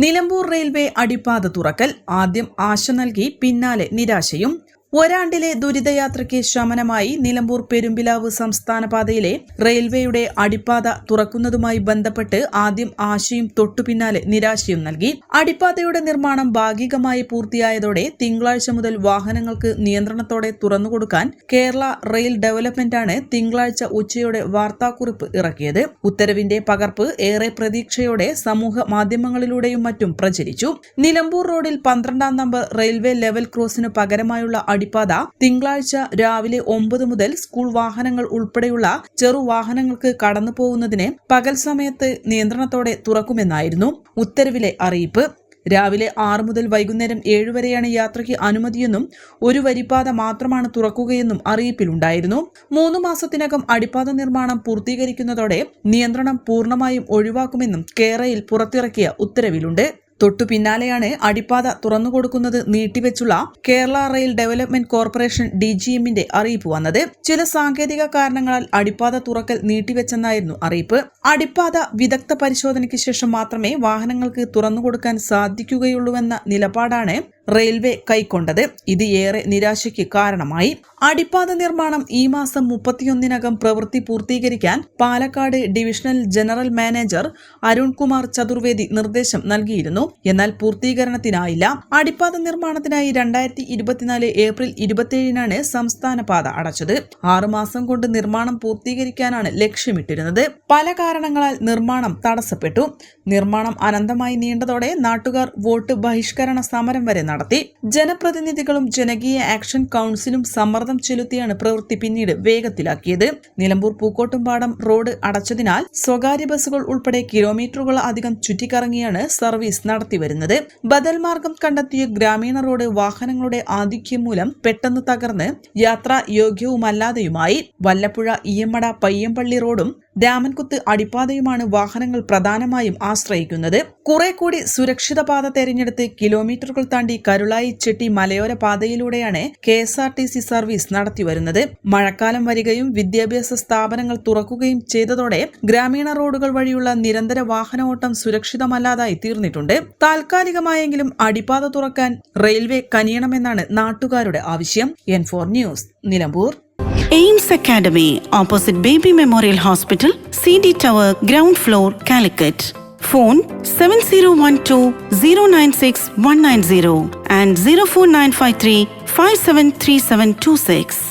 Nilambur railway അടിപ്പാത തുറക്കൽ ആദ്യം ആശ നൽകി പിന്നാലെ നിരാശയും ഒരാണ്ടിലെ ദുരിതയാത്രയ്ക്ക് ശമനമായി നിലമ്പൂർ പെരുമ്പിലാവ് സംസ്ഥാന പാതയിലെ റെയിൽവേയുടെ അടിപ്പാത തുറക്കുന്നതുമായി ബന്ധപ്പെട്ട് ആദ്യം ആശയും തൊട്ടുപിന്നാലെ നിരാശയും നൽകി. അടിപ്പാതയുടെ നിർമ്മാണം ഭാഗികമായി പൂർത്തിയായതോടെ തിങ്കളാഴ്ച മുതൽ വാഹനങ്ങൾക്ക് നിയന്ത്രണത്തോടെ തുറന്നുകൊടുക്കാൻ കേരള റെയിൽ ഡെവലപ്മെന്റാണ് തിങ്കളാഴ്ച ഉച്ചയോടെ വാർത്താക്കുറിപ്പ് ഇറക്കിയത്. ഉത്തരവിന്റെ പകർപ്പ് ഏറെ പ്രതീക്ഷയോടെ സമൂഹ മാധ്യമങ്ങളിലൂടെയും മറ്റും പ്രചരിച്ചു. നിലമ്പൂർ റോഡിൽ പന്ത്രണ്ടാം നമ്പർ റെയിൽവേ ലെവൽ ക്രോസിന് പകരമായുള്ള അടിപ്പാത തിങ്കളാഴ്ച രാവിലെ ഒമ്പത് മുതൽ സ്കൂൾ വാഹനങ്ങൾ ഉൾപ്പെടെയുള്ള ചെറു വാഹനങ്ങൾക്ക് കടന്നു പോകുന്നതിന് പകൽ സമയത്ത് നിയന്ത്രണത്തോടെ തുറക്കുമെന്നായിരുന്നു ഉത്തരവിലെ അറിയിപ്പ്. രാവിലെ ആറ് മുതൽ വൈകുന്നേരം ഏഴ് വരെയാണ് യാത്രയ്ക്ക് അനുമതിയെന്നും ഒരു വരിപ്പാത മാത്രമാണ് തുറക്കുകയെന്നും അറിയിപ്പിലുണ്ടായിരുന്നു. മൂന്ന് മാസത്തിനകം അടിപ്പാത നിർമ്മാണം പൂർത്തീകരിക്കുന്നതോടെ നിയന്ത്രണം പൂർണമായും ഒഴിവാക്കുമെന്നും കേരയിൽ പുറത്തിറക്കിയ ഉത്തരവിലുണ്ട്. തൊട്ടു പിന്നാലെയാണ് അടിപ്പാത തുറന്നുകൊടുക്കുന്നത് നീട്ടിവെച്ചുള്ള Kerala rail development corporation D G എമ്മിന്റെ അറിയിപ്പ് വന്നത്. ചില സാങ്കേതിക കാരണങ്ങളാൽ അടിപ്പാത തുറക്കൽ നീട്ടിവെച്ചെന്നായിരുന്നു അറിയിപ്പ്. അടിപ്പാത വിദഗ്ധ പരിശോധനയ്ക്ക് ശേഷം മാത്രമേ വാഹനങ്ങൾക്ക് തുറന്നുകൊടുക്കാൻ സാധിക്കുകയുള്ളൂവെന്ന നിലപാടാണ് റെയിൽവേ കൈക്കൊണ്ടത്. ഇത് ഏറെ നിരാശയ്ക്ക് കാരണമായി. അടിപ്പാത നിർമ്മാണം ഈ മാസം മുപ്പത്തിയൊന്നിനകം പ്രവൃത്തി പൂർത്തീകരിക്കാൻ Palakkad divisional general manager Arunkumar Chaturvedi നിർദ്ദേശം നൽകിയിരുന്നു. എന്നാൽ പൂർത്തീകരണത്തിനായില്ല. അടിപ്പാത നിർമ്മാണത്തിനായി രണ്ടായിരത്തി ഇരുപത്തിനാല് ഏപ്രിൽ ഇരുപത്തിയേഴിനാണ് സംസ്ഥാന പാത അടച്ചത്. ആറുമാസം കൊണ്ട് നിർമ്മാണം പൂർത്തീകരിക്കാനാണ് ലക്ഷ്യമിട്ടിരുന്നത്. പല കാരണങ്ങളാൽ നിർമ്മാണം തടസ്സപ്പെട്ടു. നിർമ്മാണം അനന്തമായി നീണ്ടതോടെ നാട്ടുകാർ വോട്ട് ബഹിഷ്കരണ സമരം വരെ നടത്തി. ജനപ്രതിനിധികളും ജനകീയ ആക്ഷൻ കൗൺസിലും സമ്മർദ്ദം ചെലുത്തിയാണ് പ്രവൃത്തി പിന്നീട് വേഗത്തിലാക്കിയത്. നിലമ്പൂർ പൂക്കോട്ടുംപാടം റോഡ് അടച്ചതിനാൽ സ്വകാര്യ ബസ്സുകൾ ഉൾപ്പെടെ കിലോമീറ്ററുകൾ അധികം ചുറ്റിക്കറങ്ങിയാണ് സർവീസ് നടത്തിവരുന്നത് ബദൽ മാർഗം കണ്ടെത്തിയ ഗ്രാമീണ റോഡ് വാഹനങ്ങളുടെ ആധിക്യം മൂലം പെട്ടെന്ന് തകർന്ന് യാത്രാ യോഗ്യവുമല്ലാതെയുമായി. വല്ലപ്പുഴ ഇയമ്മട പയ്യമ്പള്ളി റോഡും രാമൻകുത്ത് അടിപ്പാതയുമാണ് വാഹനങ്ങൾ പ്രധാനമായും ആശ്രയിക്കുന്നത്. കുറെ കൂടി സുരക്ഷിത പാത തെരഞ്ഞെടുത്ത് കിലോമീറ്ററുകൾ താണ്ടി കരുളായി ചെട്ടി മലയോര പാതയിലൂടെയാണ് K S R T C service നടത്തിവരുന്നത്. മഴക്കാലം വരികയും വിദ്യാഭ്യാസ സ്ഥാപനങ്ങൾ തുറക്കുകയും ചെയ്തതോടെ ഗ്രാമീണ റോഡുകൾ വഴിയുള്ള നിരന്തര വാഹന ഓട്ടം സുരക്ഷിതമല്ലാതായി തീർന്നിട്ടുണ്ട്. താൽക്കാലികമായെങ്കിലും അടിപ്പാത തുറക്കാൻ റെയിൽവേ കനിയണമെന്നാണ് നാട്ടുകാരുടെ ആവശ്യം. N four news Nilambur. Aims academy opposite baby memorial hospital C D tower ground floor Calicut. phone 7012096 190 and 04953 573726.